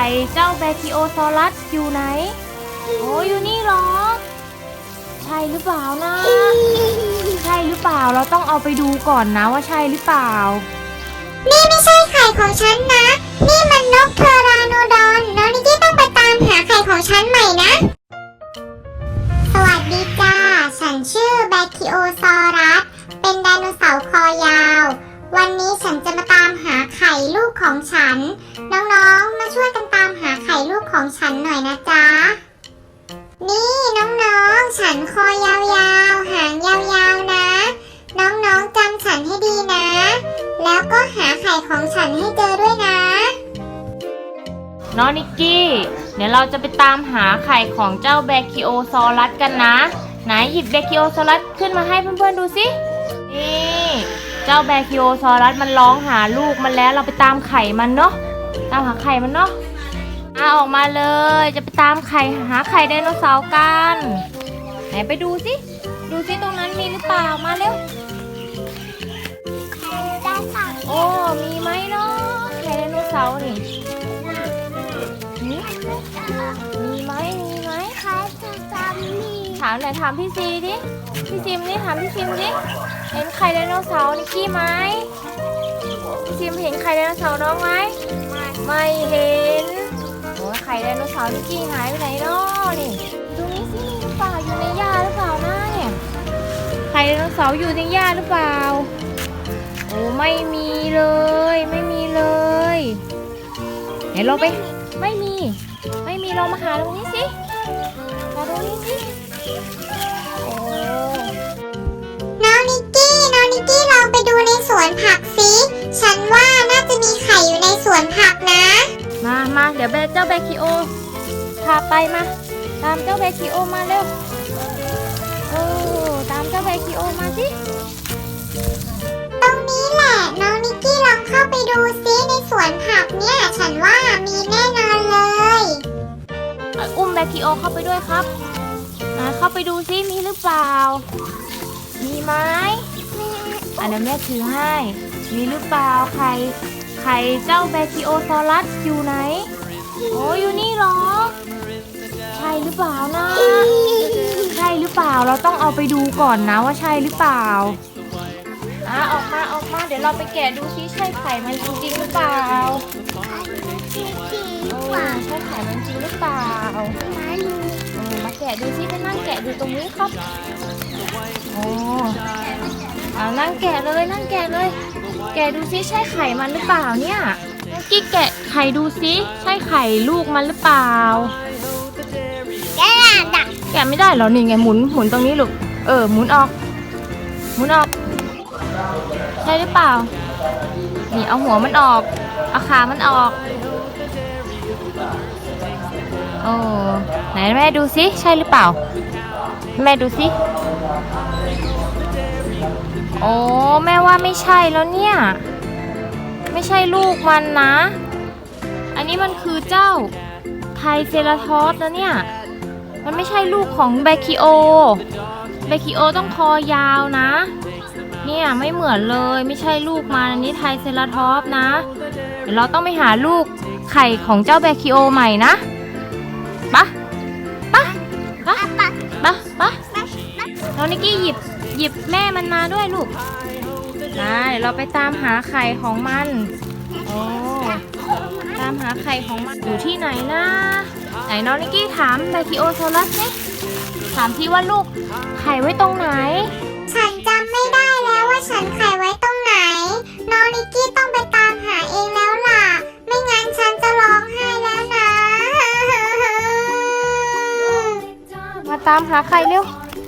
ข่เจ้าแบคิโอซอรัสอยู่ไหน โอ้อยู่นี่เหรอ ใช่หรือเปล่านะ ใช่หรือเปล่าเราต้องเอาไปดูก่อนนะว่าใช่หรือเปล่า นี่ไม่ใช่ไข่ของฉันนะ นี่มันนกเทอราโนดอนน้องนิกกี้ต้องไปตามหาไข่ของฉันใหม่นะ สวัสดีจ้า ฉันชื่อแบคิโอซอรัส เป็นไดโนเสาร์คอยาว วันนี้ฉันจะมาตามหาไข่ลูกของฉัน น้องๆ มาช่วยกัน ของฉันหน่อยนะจ๊ะ นี่น้องๆ ฉันคอยาวๆ หางยาวๆนะ น้องๆจำฉันให้ดีนะ แล้วก็หาไข่ของฉันให้เจอด้วยนะน้องนิกกี้ เดี๋ยวเราจะไปตามหาไข่ของเจ้าแบคิโอซอรัสกันนะ ไหนหยิบแบคิโอซอรัสขึ้นมาให้เพื่อนๆดูสินี่เจ้าแบคิโอซอรัสมันร้องหาลูกมันแล้วเราไปตามไข่มันเนาะตามหาไข่มันเนาะ อาออกมาเลย จะไปตามไข่หาไข่ไดโนเสาร์กัน ไหนไปดูสิ ดูสิตรงนั้นมีหรือเปล่า มาเร็ว โอ้ มีไหมเนาะไข่ไดโนเสาร์นี่หึมีไหมมีไหมถามไหนอยถามพี่ซีดิ พี่ซิมนี่ถามพี่ซิมดิ เห็นไข่ไดโนเสาร์นิกกี้ไหมพี่ซิมเห็นไข่ไดโนเสาร์น้องไหม ไม่เห็นโอ้ยไข่ไดโนเสาร์นิกกี้หายไปไหนเนาะนี่ดูนี่สิมีหรือเปล่าอยู่ในหญ้าหรือเปล่านะเนี่ยไข่ไดโนเสาร์อยู่ในหญ้าหรือเปล่าโอ้ไม่มีเลย ไม่มีเลยไหนเราไปไม่มี ไม่มีเรามาหาตรงนี้สิมาตรงนี้สิ ดี๋ยวแบเจ้าแบคิโอพาไปมา ตามเจ้าแบคิโอมาเร็วโอ้ตามเจ้าแบคิโอมาสิตรงนี้แหละน้องนิกกี้ลองเข้าไปดูซิในสวนผักเนี่ย ฉันว่ามีแน่นอนเลยเอาอุ้มแบคิโอเข้าไปด้วยครับมาเข้าไปดูซิมีหรือเปล่า มีไหมอันนี้แม่ถือให้ มีหรือเปล่าไข่ไข่เจ้าแบคิโอซอรัสอยู่ไหน โอ้อยู่นี่เหรอ ใช่หรือเปล่านะ ใช่หรือเปล่าเราต้องเอาไปดูก่อนนะว่าใช่หรือเปล่าอะออกมาออกมาเดี๋ยวเราไปแกะดูซิใช่ไข่มันจริงๆหรือเปล่าเออใช่ไข่มันจริงหรือเปล่าเออมาแกะดูซิไปนั่งแกะดูตรงนี้ครับโอ้เอานั่งแกะเลยนั่งแกะเลย แกะดูซิใช่ไข่มันหรือเปล่าเนี่ยเมื่อกี้แกะ ไข่ดูซิใช่ไข่ลูกมันหรือเปล่า แกดักแกะไม่ได้เหรอนี่ไงหมุนหมุนตรงนี้ลูก เออหมุนออก หมุนออก ใช่หรือเปล่า นี่เอาหัวมันออก เอาขามันออกโอ้ไหนแม่ดูสิใช่หรือเปล่า แม่ดูสิโอ้แม่ว่าไม่ใช่แล้วเนี่ย ไม่ใช่ลูกมันนะ อันนี้มันคือเจ้าไทรเซราทอสแล้วเนี่ย มันไม่ใช่ลูกของแบคิโอ แบคิโอต้องคอยาวนะ เนี่ยไม่เหมือนเลยไม่ใช่ลูกมันอันนี้ไทรเซราทอปส์นะ เดี๋ยวเราต้องไปหาลูกไข่ของเจ้าแบคิโอใหม่นะปะปะปะปะปะปะน้องนิกกี้หยิบหยิบแม่มันมาด้วยลูกนะเดี๋ยวเราไปตามหาไข่ของมัน โอ้ ตามหาไข่ของมันอยู่ที่ไหนนะไหนน้องนิกกี้ถามไบคิโอโซลัสไหมถามที่ว่าลูกไข่ไว้ตรงไหน ฉันจำไม่ได้แล้วว่าฉันไข่ไว้ตรงไหน น้องนิกกี้ต้องไปตามหาเองแล้วล่ะ ไม่งั้นฉันจะร้องไห้แล้วนะ มาตามหาไข่เร็ว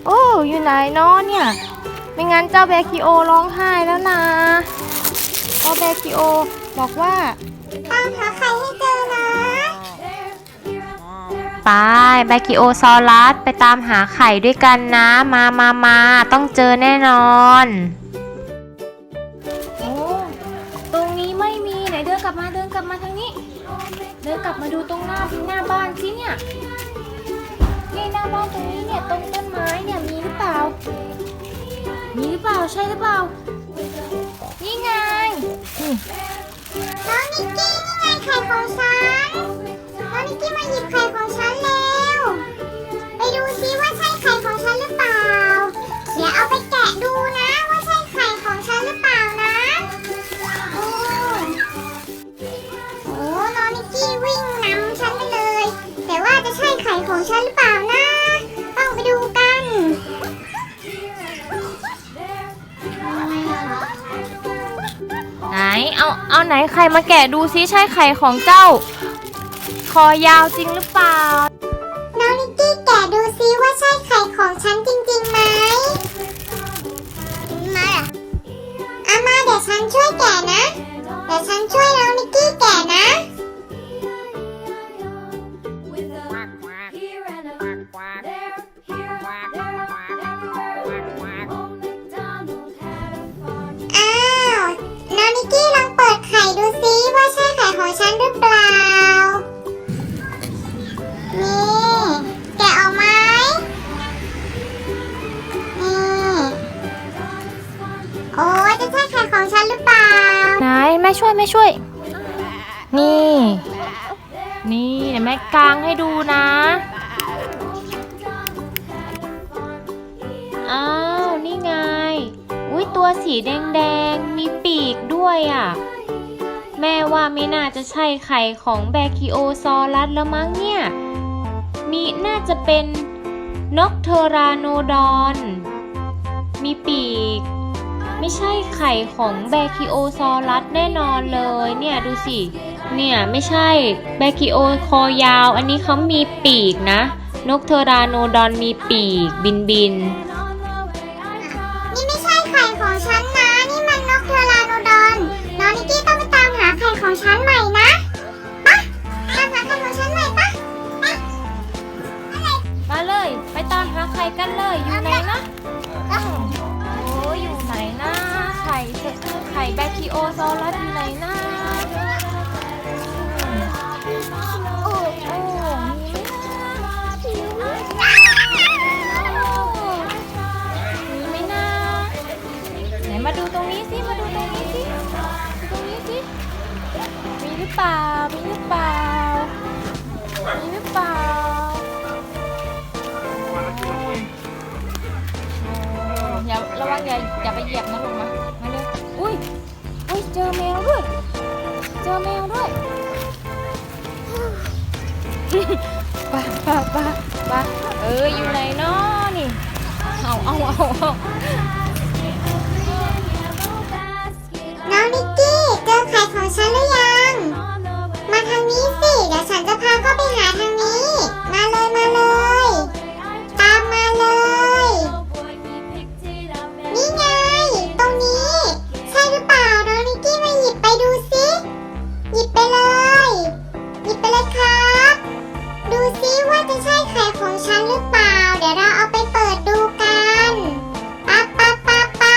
โอ้อยู่ไหนเนาะเนี่ย ไม่งั้นเจ้าแบคิโอร้องไห้แล้วนะเจ้าแบคิโอบอกว่า ไปแบคิโอซอรัส ไปตามหาไข่ด้วยกันนะ มามามาต้องเจอแน่นอน โอ้ ตรงนี้ไม่มี ไหนเดินกลับมาเดินกลับมาทางนี้ เดินกลับมาดูตรงหน้าหน้าบ้านสิเนี่ยนี่หน้าบ้านตรงนี้เนี่ยตรงต้นไม้เนี่ยมีหรือเปล่า มีหรือเปล่าใช่หรือเปล่า นี่ไงนี่น้องนิ น้องนิกกี้มาหยิบไข่ของฉันแล้วไปดูซิว่าใช่ไข่ของฉันหรือเปล่า เดี๋ยวเอาไปแกะดูนะว่าใช่ไข่ของฉันหรือเปล่านะ โอ้โหน้องนิกกี้วิ่งนำฉันไปเลย แต่ว่าจะใช่ไข่ของฉันหรือเปล่านะ ต้องไปดูกันไหนเอาเอาไหนไข่มาแกะดูซิใช่ไข่ของเจ้า คอยาวจริงหรือเปล่า น้องนิกกี้แกะดูซิว่าใช่ไข่ของฉันจริงๆไหมมาอะเอามาเดี๋ยวฉันช่วยแกะนะ เดี๋ยวฉันช่วยน้องนิกกี้แกะนะ อ้าว น้องนิกกี้ลองเปิดไข่ดูซิว่าใช่ไข่ของฉันหรือเปล่า ม่ช่วยแม่ช่วย นี่ นี่เดี๋ยวแม่กางให้ดูนะอ้าวนี่ไง อุ้ยตัวสีแดงๆ มีปีกด้วยอะ แม่ว่าไม่น่าจะใช่ไข่ของแบคิโอซอรัสแล้วมั้งเนี่ย มีน่าจะเป็นนกเทอราโนดอน มีปีก ไม่ใช่ไข่ของแบคิโอซอรัสแน่นอนเลยเนี่ยดูสิ เนี่ยไม่ใช่แบคิโอคอยาว อันนี้เขามีปีกนะ นกเทอราโนดอนมีปีกบินบิน นี่ไม่ใช่ไข่ของฉันนะ นี่มันนกเทอราโนดอนน้องนิกกี้ต้องไปตามหาไข่ของฉันใหม่นะปะตามหาไข่ของฉันใหม่ปะปะอะไรมาเลย ไปตามหาไข่กันเลยอยู่ไหนนะ ไข่ไข่แบคทีโอซอรัสอยู่ไหนนะ เอออยู่ไหนเนาะนี่ เอาเอาเอาเอา ซิว่าจะใช่ไข่ของฉันหรือเปล่า เดี๋ยวเราเอาไปเปิดดูกันปะปะปะปะ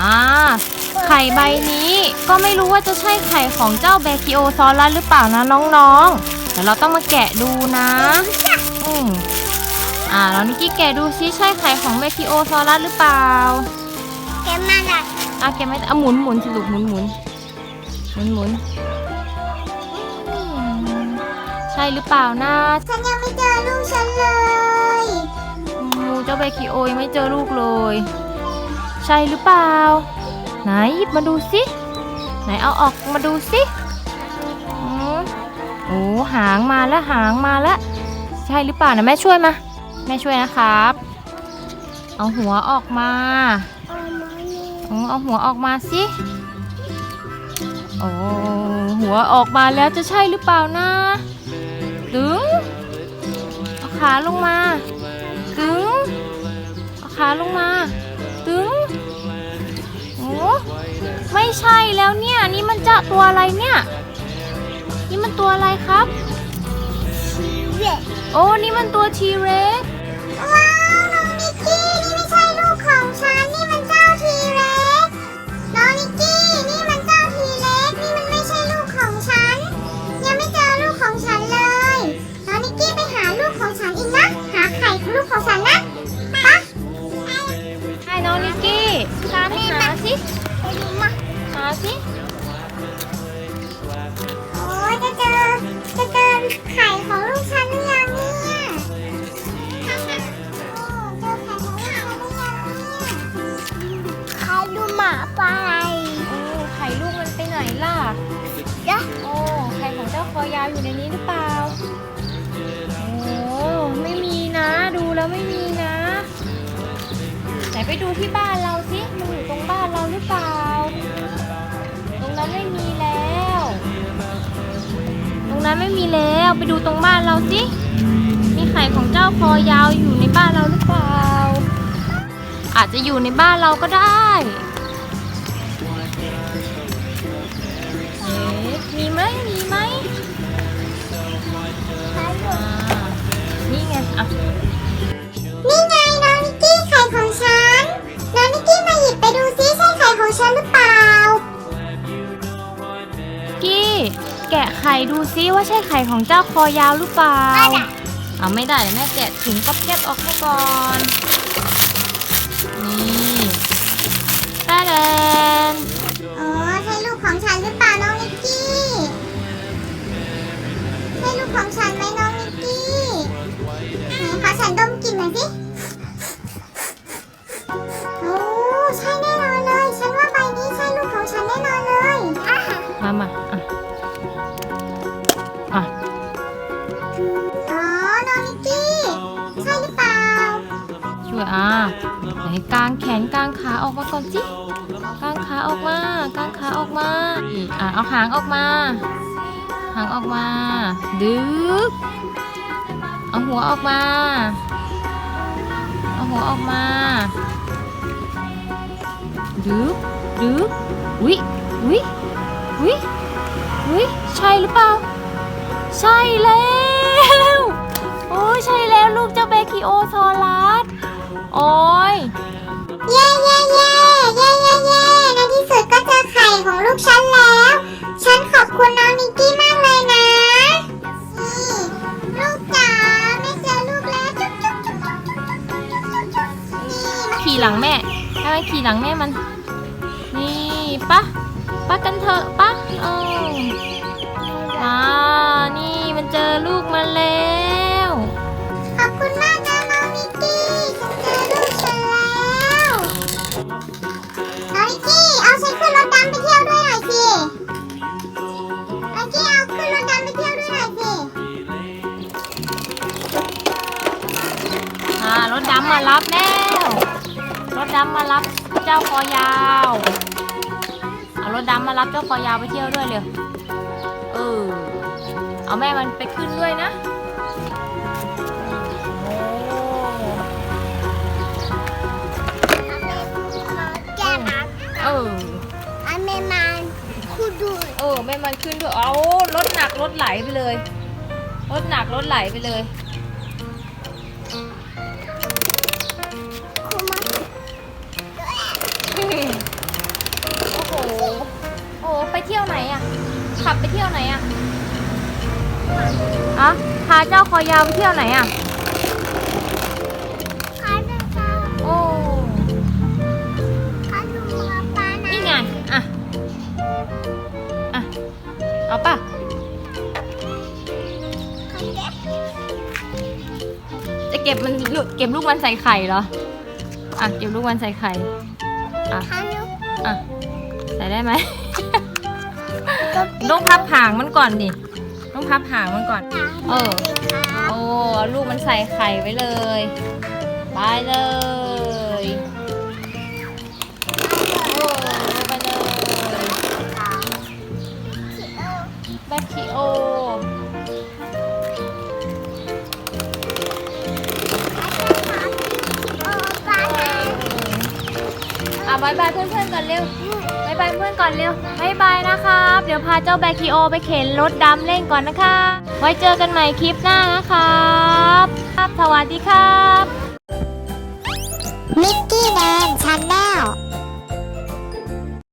อ่า ไข่ใบนี้ก็ไม่รู้ว่าจะใช่ไข่ของเจ้าแบคิโอซอรัสหรือเปล่านะน้องๆ เดี๋ยวเราต้องมาแกะดูนะ อืมอ่าเรานิกกี้แกะดูซิใช่ไข่ของแบคิโอซอรัสหรือเปล่า แกมาละอะแกไม่เอาหมุนหมุนสิลูกหมุนหมุนหมุนหมุนอืมใช่ หรือเปล่านะฉันยังไม่เจอลูกฉันเลยงูเจ้าแบคิโอยังไม่เจอลูกเลย ใช่หรือเปล่า ไหนหยิบมาดูสิ ไหนเอาออกมาดูสิอืมโอ้หางมาแล้วหางมาแล้ว ใช่หรือเปล่านะแม่ช่วยมา แม่ช่วยนะครับ เอาหัวออกมาอืมเอาหัวออกมาสิโอ้หัวออกมาแล้วจะใช่หรือเปล่านะ ตึงเอาขาลงมาตึงเอาขาลงมาตึงโอ้ไม่ใช่แล้วเนี่ย นี่มันจะตัวอะไรเนี่ย นี่มันตัวอะไรครับ โอ้ นี่มันตัวทีเร็กาวอยู่ในนี้หรือเปล่า โอ้ไม่มีนะ ดูแล้วไม่มีนะ ไหนไปดูที่บ้านเราสิ มันอยู่ตรงบ้านเราหรือเปล่า ตรงนั้นไม่มีแล้ว ตรงนั้นไม่มีแล้ว ไปดูตรงบ้านเราสิ มีไข่ของเจ้าคอยาวอยู่ในบ้านเราหรือเปล่า อาจจะอยู่ในบ้านเราก็ได้ นี่ไงอะนี่ไงน้องนิกกี้ไข่ของฉัน น้องนิกกี้มาหยิบไปดูซิใช่ไข่ของฉันหรือเปล่า กี้ แกะไข่ดูซิว่าใช่ไข่ของเจ้าคอยาวหรือเปล่าไม่ได้เอาไม่ได้เดี๋ยวแม่แกะถุงก๊อบแก๊บออกให้ก่อน นี่ตาแดนอ๋อใช่ลูกของฉันหรือเปล่าน้องนิกกี้ ใช่ลูกของฉันไหมน้อง นหน่อยสิโอ้ใช่แน่นอนเลย ฉันว่าใบนี้ใช่ลูกของฉันแน่นอนเลยอะมามาอะอะอ๋อน้องนิกกี้ ใช่หรือเปล่า ช่วยอะไหนกางแขนกางขาออกมาก่อนสิกางขาออกมากางขาออกมาอีกอะเอาหางออกมา หางออกมา ดึกเอาหัวออกมาเอา หัวออกมาดึกดึกวิวิวิวิใช่หรือเปล่า ใช่แล้วโอ้ใช่แล้วลูกเจ้าเบคิโอซอรัสโอ้ยเย้เย้เย้เย้เย้เย้ในที่สุดก็เจอไข่ของลูกฉันแล้ว ฉันขอบคุณน้องนิกกี้มาก ขี่หลังแม่ให้มันขี่หลังแม่มัน นี่ปะปะกันเถอะปะเอออ่านี่มันเจอลูกมันแล้ว ขอบคุณมากนะน้องนิกกี้ฉันเจอลูกฉันแล้วน้องนิกกี้เอาฉันขึ้นรถดำไปเที่ยวด้วยหน่อยสิน้องนิกกี้เอาขึ้นรถดำไปเที่ยวด้วยหน่อยสิอ่ารถดำมารับแล้วร ถดำมารับเจ้าคอยาว เอารถดำมารับเจ้าคอยาวไปเที่ยวด้วยเร็วเออ เอาแม่มันไปขึ้นด้วยนะโอ้แกนักเอออเมมันคูดูเออแม่มันขึ้นด้วยเอารถหนักรถไหลไปเลย รถหนักรถไหลไปเลย เที่ยวไหนอะ ขับไปเที่ยวไหนอะอะพาเจ้าคอยาวไปเที่ยวไหนอะขอดูค่ะโอ้ขอดูมาปานะนี่ไง อะ อะ เอาป่ะ จะเก็บมันลูกเก็บลูกมันใส่ไข่เหรอ อะ เก็บลูกมันใส่ไข่ อะขอดูอะ ใส่ได้ไหม ต้องพับหางมันก่อนดิ ต้องพับหางมันก่อน เออ โอ้เอาลูกมันใส่ไข่ไว้เลยไปเลย โอ้ไปเลยแบคทีโอะบายบายเพื่อนๆก่อนเร็วบายบายเพื่อนก่อนเร็วบายบายนะครับ เดี๋ยวพาเจ้าแบคิโอไปเข็นรถดำเล่นก่อนนะคะ ไว้เจอกันใหม่คลิปหน้านะครับครับสวัสดีครับ มิกกี้แมนชาแนล